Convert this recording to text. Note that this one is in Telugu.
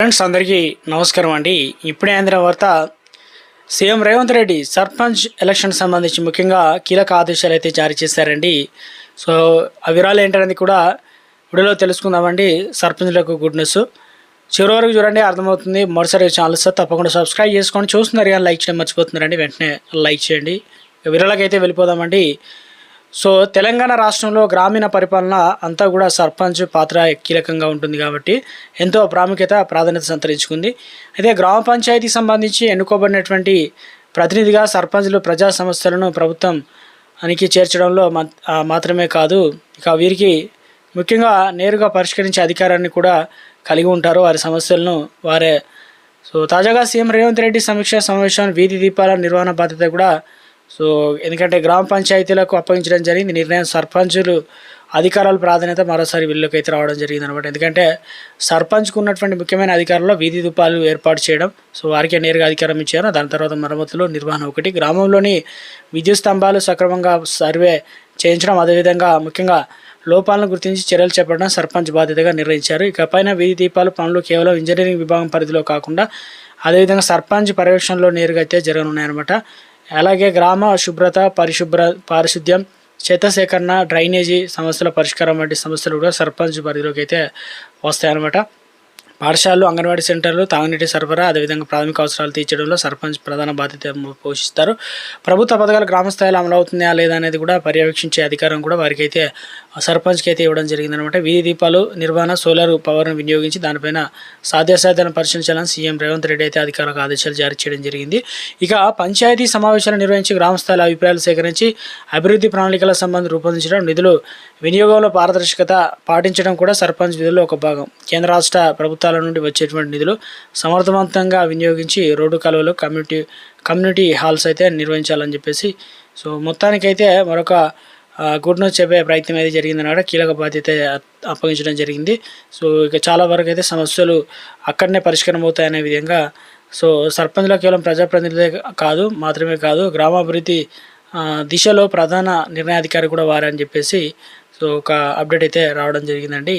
ఫ్రెండ్స్ అందరికీ నమస్కారం అండి. ఇప్పుడే అందిన వార్త సీఎం రేవంత్ రెడ్డి సర్పంచ్ ఎలక్షన్ సంబంధించి ముఖ్యంగా కీలక ఆదేశాలు అయితే జారీ చేశారండి. సో ఆ వివరాలు ఏంటనేది కూడా వీడియోలో తెలుసుకుందామండి. సర్పంచ్లకు గుడ్ న్యూస్. చివరి వరకు చూడండి అర్థమవుతుంది. మరోసారి ఛానల్స్ తప్పకుండా సబ్స్క్రైబ్ చేసుకోండి. చూస్తున్నారు కానీ లైక్ చేయడం మర్చిపోతున్నారండి. వెంటనే లైక్ చేయండి. వివరాలకు వెళ్ళిపోదామండి. సో తెలంగాణ రాష్ట్రంలో గ్రామీణ పరిపాలన అంతా కూడా సర్పంచ్ పాత్ర కీలకంగా ఉంటుంది కాబట్టి ఎంతో ప్రాముఖ్యత ప్రాధాన్యత సంతరించుకుంది. అయితే గ్రామ పంచాయతీ సంబంధించి ఎన్నుకోబడినటువంటి ప్రతినిధిగా సర్పంచ్లు ప్రజా సమస్యలను ప్రభుత్వం అనికి చేర్చడంలో మాత్రమే కాదు ఇక వీరికి ముఖ్యంగా నేరుగా పరిష్కరించే అధికారాన్ని కూడా కలిగి ఉంటారు. వారి సమస్యలను వారే. సో తాజాగా సీఎం రేవంత్ రెడ్డి సమీక్ష సమావేశం వీధి దీపాల నిర్వహణ బాధ్యత కూడా సో ఎందుకంటే గ్రామ పంచాయతీలకు అప్పగించడం జరిగింది. నిర్ణయం సర్పంచులు అధికారాల ప్రాధాన్యత మరోసారి వీళ్ళకి అయితే రావడం జరిగింది అనమాట ఎందుకంటే సర్పంచ్కు ఉన్నటువంటి ముఖ్యమైన అధికారంలో వీధి దీపాలు ఏర్పాటు చేయడం సో వారికే నేరుగా అధికారం ఇచ్చారు. దాని తర్వాత మరమ్మతులు నిర్వహణ ఒకటి. గ్రామంలోని విద్యుత్ స్తంభాలు సక్రమంగా సర్వే చేయించడం అదేవిధంగా ముఖ్యంగా లోపాలను గుర్తించి చర్యలు చేపట్టడం సర్పంచ్ బాధ్యతగా నిర్వహించారు ఇక పైన వీధి దీపాలు పనులు కేవలం ఇంజనీరింగ్ విభాగం పరిధిలో కాకుండా అదేవిధంగా సర్పంచ్ పర్యవేక్షణలో నేరుగా అయితే జరగనున్నాయన్నమాట. అలాగే గ్రామ శుభ్రత పరిశుభ్ర పారిశుద్ధ్యం చెత్త సేకరణ డ్రైనేజీ సమస్యల పరిష్కారం వంటి సమస్యలు కూడా సర్పంచ్ పరిధిలోకి అయితే వస్తాయన్నమాట. పాఠశాలలు అంగన్వాడీ సెంటర్లు తాగునీటి సరఫరా అదేవిధంగా ప్రాథమిక అవసరాలు తీర్చడంలో సర్పంచ్ ప్రధాన బాధ్యత పోషిస్తారు. ప్రభుత్వ పథకాలు గ్రామస్థాయిలో అమలవుతున్నాయా లేదా అనేది కూడా పర్యవేక్షించే అధికారం కూడా వారికి అయితే సర్పంచ్కి అయితే ఇవ్వడం జరిగిందనమాట వీధి దీపాలు నిర్వహణ సోలార్ పవర్ను వినియోగించి దానిపైన సాధ్యాసాధ్యాలను పరిశీలించాలని సీఎం రేవంత్ రెడ్డి అయితే అధికారులకు ఆదేశాలు జారీ చేయడం జరిగింది. ఇక పంచాయతీ సమావేశాలు నిర్వహించి గ్రామస్థాయిలో అభిప్రాయాలు సేకరించి అభివృద్ధి ప్రణాళికల సంబంధం రూపొందించడం నిధులు వినియోగంలో పారదర్శకత పాటించడం కూడా సర్పంచ్ విధుల్లో ఒక భాగం. కేంద్ర రాష్ట్ర ప్రభుత్వాల నుండి వచ్చేటువంటి నిధులు సమర్థవంతంగా వినియోగించి రోడ్డు కాలువలు కమ్యూనిటీ కమ్యూనిటీ హాల్స్ అయితే నిర్వహించాలని చెప్పేసి సో మొత్తానికైతే మరొక గుడ్ న్యూస్ చెప్పే ప్రయత్నం అయితే జరిగిందన్నమాట. కీలక బాధ్యత అప్పగించడం జరిగింది. సో ఇక చాలా వరకు అయితే సమస్యలు అక్కడనే పరిష్కారం అవుతాయనే విధంగా సో సర్పంచ్లో కేవలం ప్రజాప్రతినిధులే కాదు మాత్రమే కాదు గ్రామాభివృద్ధి దిశలో ప్రధాన నిర్ణయాధికారి కూడా వారని చెప్పేసి సో ఒక అప్డేట్ అయితే రావడం జరిగిందండి.